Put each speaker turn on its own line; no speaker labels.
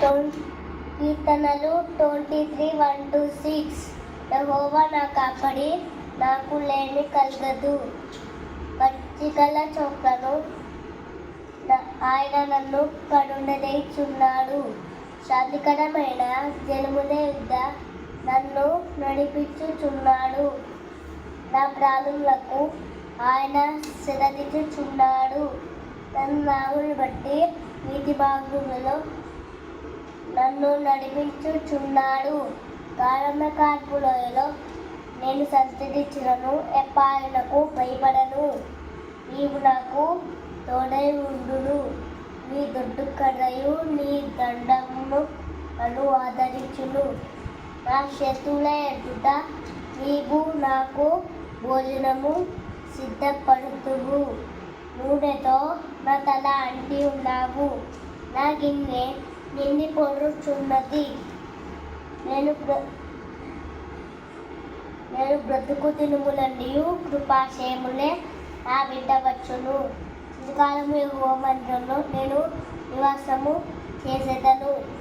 కీర్తనలు twenty three one two six యహోవా నా కాపడి నాకు లేని కలగదు. పచ్చికల చొక్కను న- ఆయన నన్ను కడుండదేచున్నాడు సాధికరమైన జలముల యుద్ధ నన్ను నడిపించుచున్నాడు. నా ప్రాణులకు ఆయన సెలవిచ్చుచున్నాడు. తన నాగుని బట్టి నీతి మార్గములలో నన్ను నడిపించుచున్నాడు. కారణ కార్పులలో నేను సంతరించను ఎప్పాయనకు భయపడను. నీవు నాకు తోడై ఉండును. నీ దొడ్డు కర్రయు నీ దండమును నన్ను ఆదరించును. నా శత్రువుల ఎదుట నీవు నాకు భోజనము సిద్ధపడుతువు నూనెతో నా తల అంటి ఉన్నావు. నా గిన్నె నిండి పొరుచున్నది నేను బ్ర- నేను బ్రతుకు తినుములన్నీ కృపాశయములే నా బిడ్డ వచ్చును. ఇంతకాలము మంత్రంలో నేను నివాసము చేసేదను.